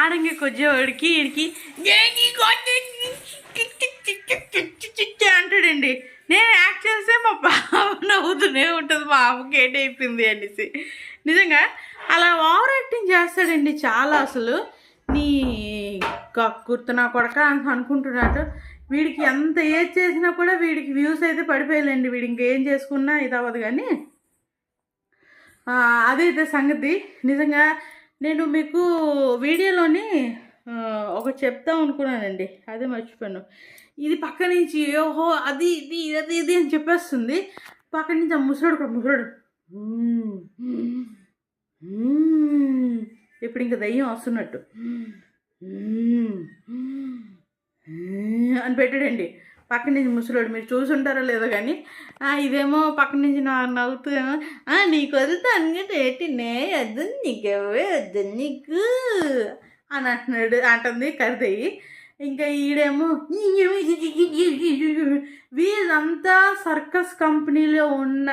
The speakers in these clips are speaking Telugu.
ఆడంగి కొద్దివాడికి వీడికి అంటాడండి. నేను యాక్ట్ చేస్తే మా బావ నవ్వుతూనే ఉంటుంది మా అమ్మకి ఏటైపోయింది అనేసి. నిజంగా అలా ఓవర్ యాక్టింగ్ చేస్తాడండి చాలా అసలు. నీ కుర్తున్నా కొడక అని అనుకుంటున్నాడు. వీడికి ఎంత ఏజ్ చేసినా కూడా వీడికి వ్యూస్ అయితే పడిపోయాలండి వీడు ఇంకేం చేసుకున్నా ఇది అవ్వదు కానీ అదైతే సంగతి. నిజంగా నేను మీకు వీడియోలోని ఒకటి చెప్తాం అనుకున్నానండి. అదే మర్చిపోయాను. ఇది పక్క నుంచి ఓహో అది ఇది అది ఇది అని చెప్పేస్తుంది. పక్క నుంచి ఆ ముసలోడు కూడా ముసలోడు. "మ్మ్, మ్మ్." ఇప్పుడు ఇంకా దయ్యం వస్తున్నట్టు. అని పెట్టాడండి. పక్క నుంచి ముసలోడు మీరు చూసుంటారో లేదో కానీ ఆ, ఇదేమో పక్క నుంచి నవ్వుతూ "ఆ, నీకు వదులుతాను ఏంటి? నే వద్దు నీకెవే వద్దు నీకు అని అంటున్నాడు అంటుంది కరిదయ్యి ఇంకా ఈడేమో వీళ్ళంతా సర్కస్ కంపెనీలో ఉన్న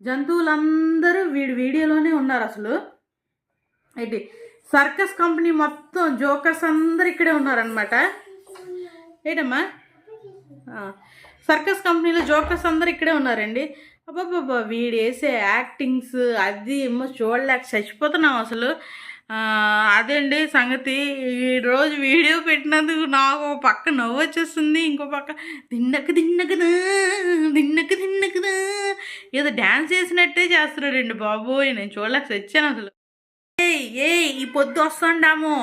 జంతువులందరూ వీడి వీడియోలోనే ఉన్నారు అసలు. ఏంటి? సర్కస్ కంపెనీ మొత్తం జోకర్స్ అందరు ఇక్కడే ఉన్నారనమాట ఏంటమ్మా? సర్కస్ కంపెనీలో జోకర్స్ అందరు ఇక్కడే ఉన్నారండి. అబ్బాబ్బా వీడు వేసే యాక్టింగ్స్ అది ఏమో చూడలేక చచ్చిపోతున్నాం అసలు. అదండి సంగతి. ఈ రోజు వీడియో పెట్టినందుకు నాకు ఒక పక్క నవ్వు వచ్చేస్తుంది ఇంకో పక్క దిన్నక దిన్నకదా దిన్నక దిన్నకదా ఏదో డ్యాన్స్ చేసినట్టే చేస్తున్నాడండి బాబోయ్ నేను చూడలేక చచ్చాను అసలు. ఏ ఏ ఈ పొద్దు వస్తుండాము.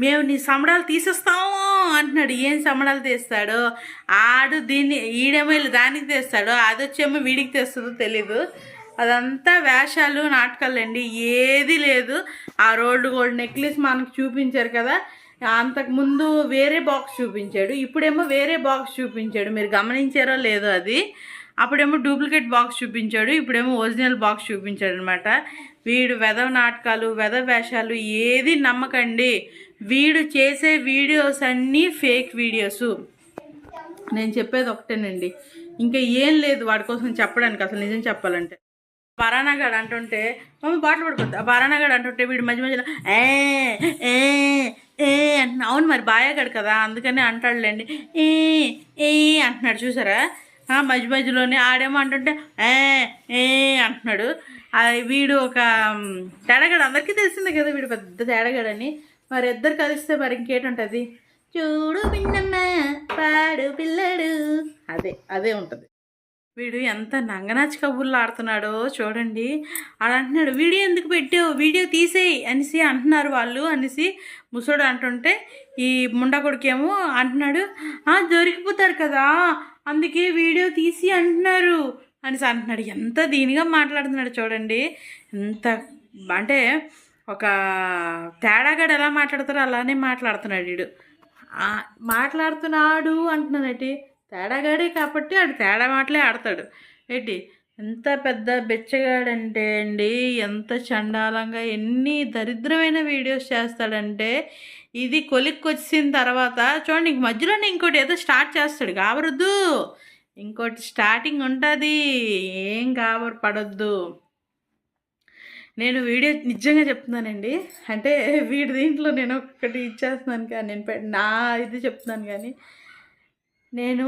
మేము నీ సంబడాలు తీసేస్తాము. అంటున్నాడు ఏం సంబడాలు తీస్తాడు? ఆడు దీన్ని ఈడేమో దానికి తెస్తాడు? అది వచ్చేమో వీడికి తెస్తుందో తెలీదు. అదంతా వేషాలు నాటకాలండి. ఏది లేదు. ఆ రోల్డ్ గోల్డ్ నెక్లెస్ మనకు చూపించారు కదా అంతకుముందు వేరే బాక్స్ చూపించాడు. ఇప్పుడేమో వేరే బాక్స్ చూపించాడు. మీరు గమనించారో లేదో అది. అప్పుడేమో డూప్లికేట్ బాక్స్ చూపించాడు. ఇప్పుడేమో ఒరిజినల్ బాక్స్ చూపించాడు అనమాట వీడు వెధవ నాటకాలు వెధవ వేషాలు ఏది నమ్మకండి. వీడు చేసే వీడియోస్ అన్నీ ఫేక్ వీడియోస్ నేను చెప్పేది ఒకటేనండి. ఇంకా ఏం లేదు వాడి కోసం చెప్పడానికి అసలు నిజం చెప్పాలంటే. పరానాగాడు అంటుంటే మమ్మీ పాటలు పడిపోద్ది. ఆ అంటుంటే వీడు మధ్య మధ్యలో ఏ ఏ ఏ అంటున్నా. అవును మరి బాయగాడు కదా అందుకనే అంటాడులేండి. ఏ ఏ అంటున్నాడు. చూసారా? మధ్య మధ్యలోనే ఆడేమో అంటుంటే ఏ ఏ అంటున్నాడు. వీడు ఒక తేడగాడు. అందరికీ తెలిసిందే కదా వీడు పెద్ద తేడగాడని. మరి ఇద్దరు కలిస్తే మరి ఇంకేటుంటుంది? చూడు పిన్నమ్మ పాడు పిల్లడు. అదే అదే ఉంటుంది. వీడు ఎంత నంగనాచి కబుర్లు ఆడుతున్నాడో చూడండి. ఆడు అంటున్నాడు వీడియో ఎందుకు పెట్టావు? వీడియో తీసేయి అనేసి అంటున్నారు వాళ్ళు అనేసి ముసోడు అంటుంటే ఈ ముండా కొడుకేమో అంటున్నాడు "ఆ, దొరికిపోతారు కదా అందుకే వీడియో తీసి అంటున్నారు అనేసి అంటున్నాడు. ఎంత దీనిగా మాట్లాడుతున్నాడు చూడండి. ఎంత అంటే ఒక తేడాగాడు ఎలా మాట్లాడతారో అలానే మాట్లాడుతున్నాడు వీడు. మాట్లాడుతున్నాడు అంటున్నానేటి తేడాగాడే కాబట్టి ఆడు తేడా మాటలే ఆడతాడు. ఏంటి? ఎంత పెద్ద బెచ్చగాడంటే అండి ఎంత చండాలంగా ఎన్ని దరిద్రమైన వీడియోస్ చేస్తాడంటే ఇది కొలిక్కొచ్చిన తర్వాత చూడండి ఇంక మధ్యలోనే ఇంకోటి ఏదో స్టార్ట్ చేస్తాడు. కాబరద్దు ఇంకోటి స్టార్టింగ్ ఉంటుంది. ఏం కాబరు పడొద్దు నేను వీడియో నిజంగా చెప్తున్నానండి. అంటే వీడి దీంట్లో నేను ఒకటి ఇచ్చేస్తున్నాను కానీ నేను నా ఇది చెప్తున్నాను కానీ నేను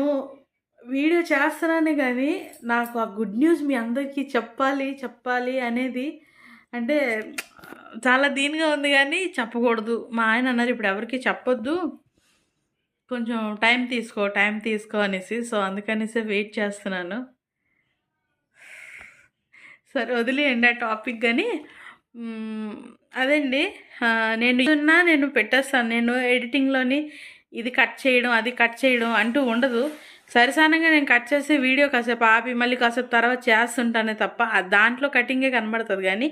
వీడియో చేస్తున్నాను కానీ నాకు ఆ గుడ్ న్యూస్ మీ అందరికీ చెప్పాలి చెప్పాలి అనేది అంటే చాలా దీనిగా ఉంది కానీ చెప్పకూడదు. మా ఆయన అన్నారు ఇప్పుడు ఎవరికి చెప్పొద్దు. కొంచెం టైం తీసుకో టైం తీసుకో అనేసి. సో అందుకనేసి వెయిట్ చేస్తున్నాను. సరే వదిలేయండి ఆ టాపిక్ కానీ అదండి. నేను ఉన్నా నేను పెట్టేస్తాను. నేను ఎడిటింగ్లోని ఇది కట్ చేయడం అది కట్ చేయడం అంటూ ఉండదు. సరిసానంగా నేను కట్ చేసే వీడియో కాసేపు ఆపి మళ్ళీ కాసేపు తర్వాత చేస్తుంటానే తప్ప దాంట్లో కటింగే కనబడుతుంది కానీ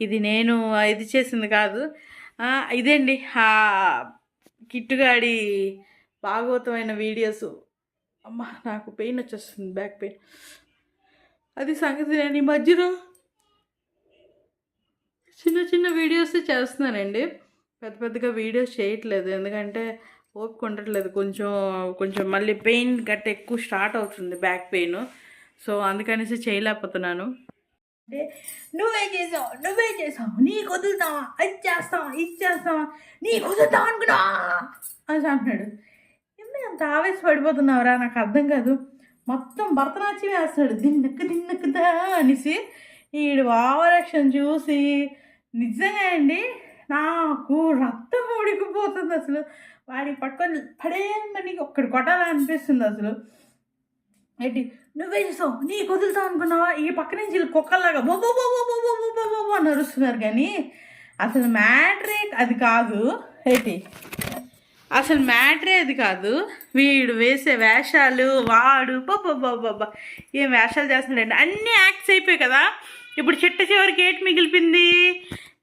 ఇది నేను ఇది చేసింది కాదు. ఆ, ఇదేండి ఆ కిట్టుగాడి భాగవతమైన వీడియోస్ అమ్మ నాకు పెయిన్ వచ్చేస్తుంది బ్యాక్ పెయిన్ అది సంగతి నేను ఈ మధ్యలో చిన్న చిన్న వీడియోస్ చేస్తున్నానండి. పెద్ద పెద్దగా వీడియోస్ చేయట్లేదు. ఎందుకంటే ఓపిక ఉండట్లేదు. కొంచెం కొంచెం మళ్ళీ పెయిన్ గట్ట ఎక్కువ స్టార్ట్ అవుతుంది బ్యాక్ పెయిన్. సో అందుకనేసి చేయలేకపోతున్నాను. అంటే నువ్వే చేసావు నువ్వే చేసావు. నీకు వదులుతావా? అది చేస్తావా? ఇది చేస్తావా? నీకు వదులుతావా అనుకున్నా అని అంటున్నాడు. ఎందుకు అంత ఆవేశపడిపోతున్నావురా? నాకు అర్థం కాదు. మొత్తం భరతనాట్యం వేస్తున్నాడు దిన్నక్కు దిన్నక్కుదా అనేసి ఈడు ఓవరాక్షన్ చూసి నిజంగా అండి నాకు రక్తం ఉడికిపోతుంది అసలు వాడికి పట్టుకొని పడేమని ఒక్కడి కొట్టాలనిపిస్తుంది అసలు ఏంటి నువ్వే చూసావు నీ కుదులుతావు అనుకున్నావా ఈ పక్క నుంచి వీళ్ళు కుక్కల్లాగా బొబ్బో బొబ్బో బొబ్బో బొబ్బో బొబ్బో అని అరుస్తున్నారు కానీ అసలు మ్యాట్రిక్ అది కాదు ఏంటి అసలు మ్యాటరే అది కాదు. వీడు వేసే వేషాలు వాడు బాబా ఏం వేషాలు చేస్తున్నాడండి? అన్నీ యాక్ట్స్ అయిపోయాయి కదా. ఇప్పుడు చిట్ట చివరికి ఏటి మిగిలిపోయింది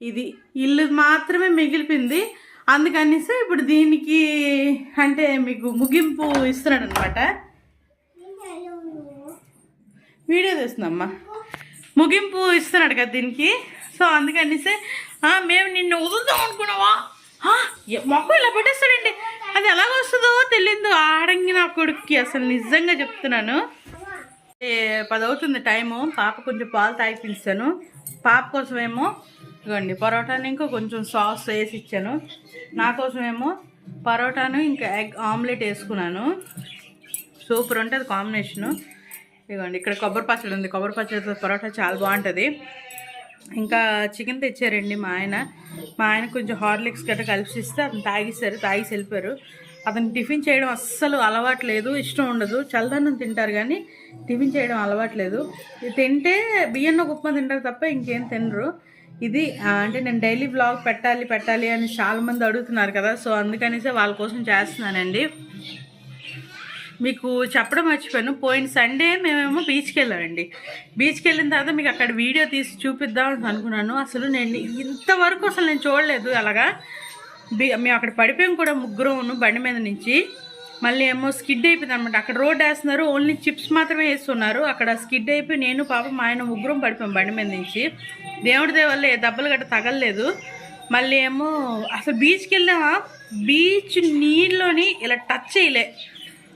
ఇది ఇల్లు మాత్రమే మిగిలిపోయింది అందుకనేసి ఇప్పుడు దీనికి అంటే మీకు ముగింపు ఇస్తున్నాడు అనమాట వీడియో తీస్తుందమ్మా. ముగింపు ఇస్తున్నాడు కదా దీనికి. సో అందుకనేసి మేము నిన్ను వదులుతాం అనుకున్నావా? మొక్క ఇలా పెట్టేస్తాడండి. అది ఎలాగ వస్తుందో తెలియదు ఆడంగి నా కొడుక్కి అసలు నిజంగా చెప్తున్నాను. పదవుతుంది పది అవుతుంది టైము. పాప కొంచెం పాలు తాగిపించాను. పాప కోసమేమో ఇదిగోండి పరోటాని ఇంకా కొంచెం సాస్ వేసి ఇచ్చాను. నా కోసమేమో పరోటాను ఇంకా ఎగ్ ఆమ్లెట్ వేసుకున్నాను. సూపర్ ఉంటుంది కాంబినేషను. ఇదిగోండి ఇక్కడ కొబ్బరి పచ్చడి ఉంది. కొబ్బరి పచ్చడితో పరోటా చాలా బాగుంటుంది. ఇంకా చికెన్ తెచ్చారండి మా ఆయన. మా ఆయన కొంచెం హార్లిక్స్ గట్రా కలిసిస్తే అతను తాగిస్తారు తాగేసి వెళ్ళిపోయారు. అతను టిఫిన్ చేయడం అస్సలు అలవాట్లేదు ఇష్టం ఉండదు. చల్లదన్నం తింటారు కానీ టిఫిన్ చేయడం అలవాట్లేదు ఇది తింటే బియ్యంలో ఉప్మా తింటారు తప్ప ఇంకేం తినరు. ఇది అంటే నేను డైలీ బ్లాగ్ పెట్టాలి పెట్టాలి అని చాలా మంది అడుగుతున్నారు కదా సో అందుకనేసే వాళ్ళ కోసం చేస్తున్నానండి. మీకు చెప్పడం మర్చిపోయాను. పోయిన సండే మేమేమో బీచ్కి వెళ్ళామండి. బీచ్కి వెళ్ళిన తర్వాత మీకు అక్కడ వీడియో తీసి చూపిద్దాం అని అనుకున్నాను. అసలు నేను ఇంతవరకు అసలు నేను చూడలేదు అలాగా. బీ మేము అక్కడ పడిపోయాం కూడా ముగ్గురం బండి మీద నుంచి. మళ్ళీ ఏమో స్కిడ్ అయిపోయింది అనమాట అక్కడ రోడ్ వేస్తున్నారు. ఓన్లీ చిప్స్ మాత్రమే వేస్తున్నారు. అక్కడ స్కిడ్ అయిపోయి నేను పాప మా ఆయన ముగ్గురం పడిపోయాం బండి మీద నుంచి. దేవుడి దేవల్ల దెబ్బలు గట్ట తగలలేదు. మళ్ళీ ఏమో అసలు బీచ్కి వెళ్ళామా బీచ్ నీళ్ళలోని ఇలా టచ్ చేయలే.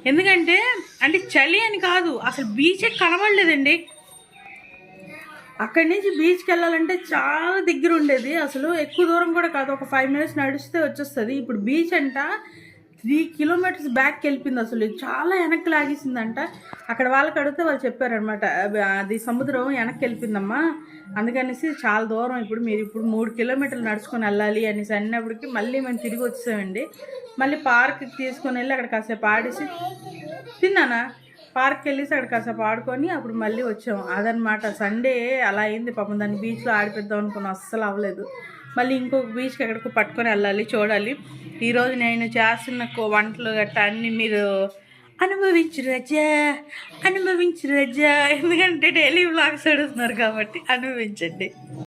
ఎందుకంటే అంటే చలి అని కాదు అసలు బీచే కనబడలేదండి. అక్కడి నుంచి బీచ్కి వెళ్ళాలంటే చాలా దగ్గర ఉండేది. అసలు ఎక్కువ దూరం కూడా కాదు ఒక ఫైవ్ మినిట్స్ నడిస్తే వచ్చేస్తుంది. ఇప్పుడు బీచ్ అంట త్రీ కిలోమీటర్స్ బ్యాక్కి వెళ్ళిపోయింది అసలు. చాలా వెనక్కి లాగేసిందంట. అక్కడ వాళ్ళకి అడిగితే వాళ్ళు చెప్పారనమాట అది సముద్రం వెనక్కి వెళ్ళిపోయిందమ్మా అందుకనేసి చాలా దూరం ఇప్పుడు మీరు ఇప్పుడు మూడు కిలోమీటర్లు నడుచుకొని వెళ్ళాలి అనేసి అన్నప్పటికి మళ్ళీ మేము తిరిగి వచ్చామండి మళ్ళీ పార్క్కి తీసుకొని వెళ్ళి అక్కడ కాసేపు ఆడేసి తిన్నానా? పార్క్కి వెళ్ళేసి అక్కడ కాసేపు ఆడుకొని అప్పుడు మళ్ళీ వచ్చాము. అదనమాట సండే అలా అయింది. పాపం దాన్ని బీచ్లో ఆడిపిద్దాం అనుకున్నాం. అస్సలు అవ్వలేదు. మళ్ళీ ఇంకొక బీచ్కి ఎక్కడికి పట్టుకొని వెళ్ళాలి చూడాలి. ఈరోజు నేను చేస్తున్న కో- వంటలు గట్టా అన్నీ మీరు అనుభవించు రజా అనుభవించు రజా. ఎందుకంటే డైలీ బ్లాగ్స్ అడుగుతున్నారు కాబట్టి అనుభవించండి.